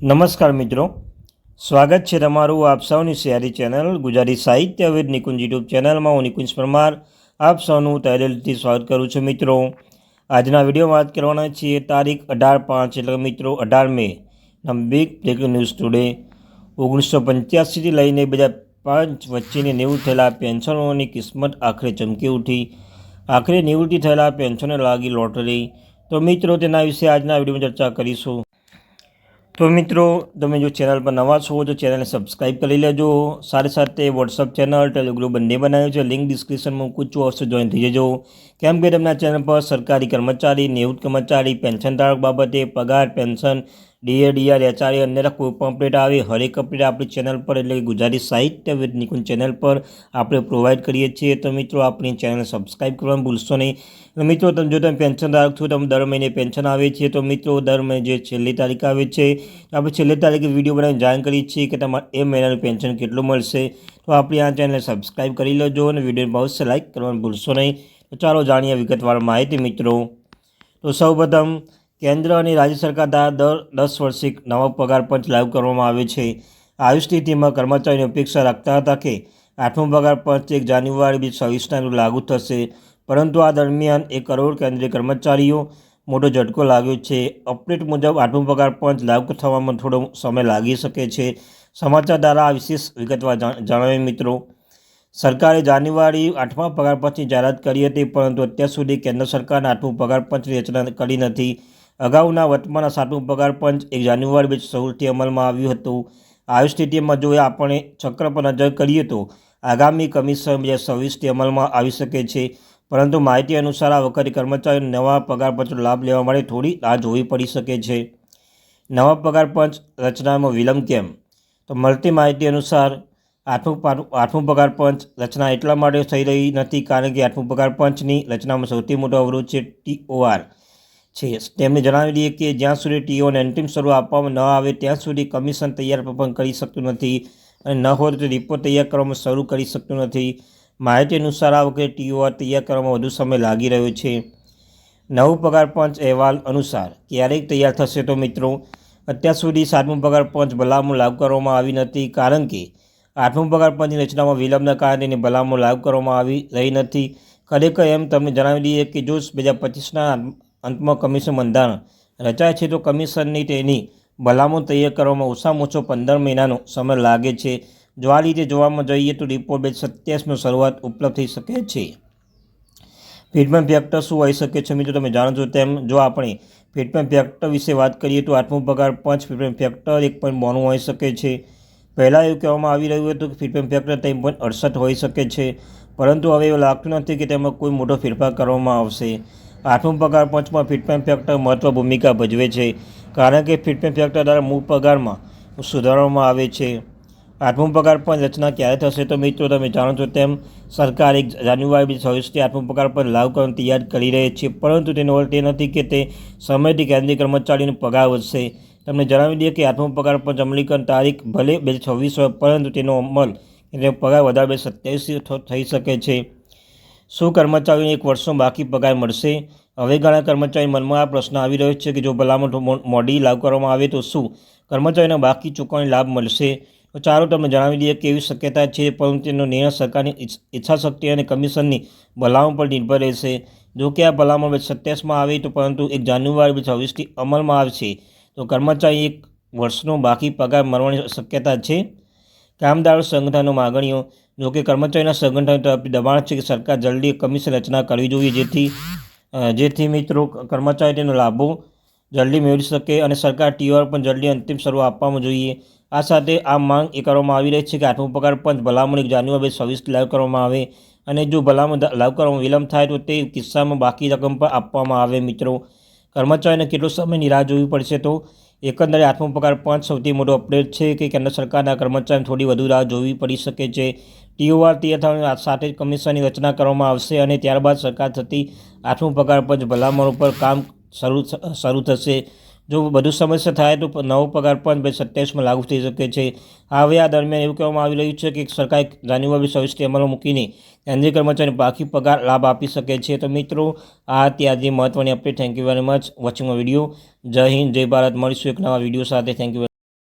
નમસ્કાર મિત્રો. સ્વાગત છે તમારું આપ સૌની સિયારી ચેનલ ગુજરાતી સાહિત્ય વિદ નિકુંજ યુટ્યુબ ચેનલમાં હું નિકુંજ પરમાર આપ સૌનું તહેદિલથી સ્વાગત કરું છું મિત્રો. આજના વિડીયોમાં વાત કરવાના છીએ તારીખ અઢાર પાંચ એટલે મિત્રો અઢાર May big breaking news today ઓગણીસો પંચ્યાસીથી લઈને બે હજાર પાંચ વચ્ચેની નિવૃત્ત થયેલા પેન્શનરોની કિસ્મત આખરે ચમકી ઉઠી. આખરે નિવૃત્તિ થયેલા પેન્શનને લાગી લોટરી. તો મિત્રો, તેના વિશે આજના વિડીયોમાં ચર્ચા કરીશું. તો મિત્રો, તમે જો ચેનલ પર નવા છો, તો ચેનલને સબસ્ક્રાઈબ કરી લેજો. સાથે સાથે વોટ્સઅપ ચેનલ ટેલિગ્રુપ બંને બનાવ્યું છે. લિંક ડિસ્ક્રિપ્શનમાં મૂકું છું અવશ્ય જોઈન થઈ જજો. કેમ કે તેમના ચેનલ પર સરકારી કર્મચારી, નિવૃત્ત કર્મચારી પેન્શનધારક બાબતે પગાર પેન્શન ડીએ ડીઆર એચઆરએ અન્ય કોઈ પણ અપડેટ આવે. હરેક અપડેટ આપણી ચેનલ પર એટલે કે ગુજરાતી સાહિત્ય નિકુંજ ચેનલ પર આપણે પ્રોવાઈડ કરીએ છીએ. તો મિત્રો, આપણી ચેનલને સબસ્ક્રાઈબ કરવાનું ભૂલશો નહીં. મિત્રો, તમે જો તમે પેન્શન ધારક છો, તમે દર મહિને પેન્શન આવે છે તો મિત્રો, દર મહિને જે છેલ્લી તારીખ આવે છે આપણે છેલ્લી તારીખે વીડિયો બનાવીને જાણ કરીએ છીએ કે તમારે એ મહિનાનું પેન્શન કેટલું મળશે. તો આપણી આ ચેનલને સબસ્ક્રાઈબ કરી લેજો અને વીડિયો બહુ લાઈક કરવાનું ભૂલશો નહીં. તો ચાલો જાણીએ વિગતવાર માહિતી મિત્રો. તો સૌપ્રથમ કેન્દ્ર અને રાજ્ય સરકાર દ્વારા દર દસ વર્ષે નવો પગાર પંચ લાગુ કરવામાં આવે છે. આવી સ્થિતિમાં કર્મચારીની અપેક્ષા રાખતા હતા કે આઠમો પગાર પંચ એક જાન્યુઆરી બે છવ્વીસના લાગુ થશે. પરંતુ આ દરમિયાન એક કરોડ કેન્દ્રીય કર્મચારીઓ મોટો ઝટકો લાગ્યો છે. અપડેટ મુજબ આઠમો પગાર પંચ લાગુ થવામાં થોડો સમય લાગી શકે છે. સમાચાર દ્વારા આ વિશેષ વિગતવાર જણાવ્યું મિત્રો. સરકારે જાન્યુઆરી આઠમા પગાર પંચની જાહેરાત કરી હતી, પરંતુ અત્યાર સુધી કેન્દ્ર સરકારના આઠમું પગાર પંચની રચના કરી નથી. અગાઉના વર્તમાનના સાતમું પગાર પંચ એક જાન્યુઆરી બે સૌથી અમલમાં આવ્યું હતું. આવી સ્થિતિમાં જો આપણે ચક્ર પર નજર કરીએ તો આગામી કમિશન બે હજાર છવ્વીસથી અમલમાં આવી શકે છે. પરંતુ માહિતી અનુસાર આ વખતે કર્મચારીઓ નવા પગાર પંચનો લાભ લેવા માટે થોડી રાહ જોવી પડી શકે છે. નવા પગાર પંચ રચનામાં વિલંબ કેમ? તો મળતી માહિતી અનુસાર આઠમું આઠમું પગાર પંચ રચના એટલા માટે થઈ રહી નથી કારણ કે આઠમું પગાર પંચની રચનામાં સૌથી મોટો અવરોધ છે ટીઓઆર છે. તેમણે જણાવી દઈએ કે જ્યાં સુધી ટીઓને અંતિમ સ્વરૂપ આપવામાં ન આવે, ત્યાં સુધી કમિશન તૈયાર પણ કરી શકતું નથી અને ન હોય તો રિપોર્ટ તૈયાર કરવામાં શરૂ કરી શકતું નથી. માહિતી અનુસાર આ વખતે ટીઓઆર તૈયાર કરવામાં વધુ સમય લાગી રહ્યો છે. નવું પગાર પંચ અહેવાલ અનુસાર ક્યારેક તૈયાર થશે તો મિત્રો, અત્યાર સુધી સાતમું પગાર પંચ ભલામણ લાગુ કરવામાં આવી નથી કારણ કે આઠમું પગાર પંચની રચનામાં વિલંબના કારણે તેની ભલામણ લાગુ કરવામાં આવી રહી નથી. ખરેખર એમ તમને જણાવી દઈએ કે જો બે હજાર પચીસના અંતમાં કમિશન બંધારણ. રચાય છે તો કમિશનની તેની ભલામણ તૈયાર કરવામાં ઓછામાં ઓછો પંદર મહિનાનો સમય લાગે છે. જો આ રીતે જોવામાં જઈએ તો રિપોર્ટ બે સત્યાવીસમાં શરૂઆત ઉપલબ્ધ થઈ શકે છે. ફીડબેક ફેક્ટર શું હોઈ શકે છે મિત્રો તમે જાણો છો તેમ જો આપણે ફીડબેક ફેક્ટર વિશે વાત કરીએ તો આઠમો પગાર પાંચ ફીડબેક ફેક્ટર એક પોઈન્ટ બોનું હોઈ શકે છે. પહેલાં એવું કહેવામાં આવી રહ્યું હતું કે ફીડબેક ફેક્ટર ત્રણ પોઈન્ટ અડસઠ હોઈ શકે છે. પરંતુ હવે એવું લાગતું નથી કે તેમાં કોઈ મોટો ફેરફાર કરવામાં આવશે. આઠમું પગાર પંચમાં ફિટમેન્ટ ફેક્ટર મહત્વ ભૂમિકા ભજવે છે. કારણ કે ફિટમેન્ટ ફેક્ટર દ્વારા મૂળ પગારમાં સુધારવામાં આવે છે. આઠમો પગાર પણ રચના ક્યારે થશે તો મિત્રો તમે જાણો છો તેમ સરકાર એક જાન્યુઆરી છવ્વીસથી આઠમું પગાર પર લાગુ કરવાની તૈયાર કરી રહી છે. પરંતુ તેનો અર્થ એ નથી કે તે સમયથી કેન્દ્રીય કર્મચારીનો પગાર વધશે. તમને જણાવી દઈએ કે આઠમો પગાર પંચ અમલીકરણ તારીખ ભલે બે છવ્વીસ હોય પરંતુ તેનો અમલ એટલે પગાર વધારે બે સત્યાવીસ થઈ શકે છે. શું કર્મચારીઓને એક વર્ષનો બાકી પગાર મળશે? હવે ઘણા કર્મચારી મનમાં આ પ્રશ્ન આવી રહ્યો છે કે જો ભલામણ મોડી લાગુ કરવામાં આવે તો શું કર્મચારીને બાકી ચૂકવણી લાભ મળશે? તો ચાલો તમને જણાવી દઈએ કે એવી શક્યતા છે, પરંતુ તેનો નિર્ણય સરકારની ઈચ્છાશક્તિ અને કમિશનની ભલામણ પર નિર્ભર રહેશે. જો કે આ ભલામણ બે સત્યાસમાં આવે તો પરંતુ એક જાન્યુઆરી બે છવ્વીસથી અમલમાં આવશે તો કર્મચારી એક વર્ષનો બાકી પગાર મળવાની શક્યતા છે? કામદારો સંગઠનો માગણીઓ જો કે કર્મચારીના સંગઠન તરફથી દબાણ છે કે સરકાર જલ્દી કમિશન રચના કરવી જોઈએ જેથી જેથી મિત્રો કર્મચારી તેનો લાભો જલ્દી મેળવી શકે અને સરકાર ટીઓઆર પણ જલ્દી અંતિમ સર્વ આપવામાં જોઈએ. આ સાથે આ માંગ એ કરવામાં આવી રહી છે કે આઠમો પગાર પંચ ભલામણ એક જાન્યુઆરી સર્વિસ લાગુ કરવામાં આવે અને જો ભલામણ લાગુ કરવામાં વિલંબ થાય તો તે કિસ્સામાં બાકી રકમ પણ આપવામાં આવે મિત્રો. કર્મચારીને કેટલો સમયની રાહ જોવી પડશે તો એકંદરે આઠમો પગાર પાંચ સૌથી મોટો અપડેટ છે કે કેન્દ્ર સરકારના કર્મચારીને થોડી વધુ રાહ જોવી પડી શકે છે. ટીઓઆર તૈયાર સાથે જ કમિશનની રચના કરવામાં આવશે અને ત્યારબાદ સરકાર થતી આઠમું પગાર પંચ ભલામણ ઉપર કામ શરૂ શરૂ થશે. જો બધું સમસ્યા થાય તો નવો પગાર પણ બે સત્યાવીસમાં લાગુ થઈ શકે છે. હવે આ દરમિયાન એવું કહેવામાં આવી રહ્યું છે કે સરકાર જાન્યુઆરી સર્વિસથી અમલમાં મૂકીને કેન્દ્રીય કર્મચારીને બાકી પગાર લાભ આપી શકે છે. તો મિત્રો, આ ત્યાંથી મહત્ત્વની update thank you very much watching video જય હિન્દ, જય ભારત. મળીશું એક નવા વીડિયો સાથે. Thank you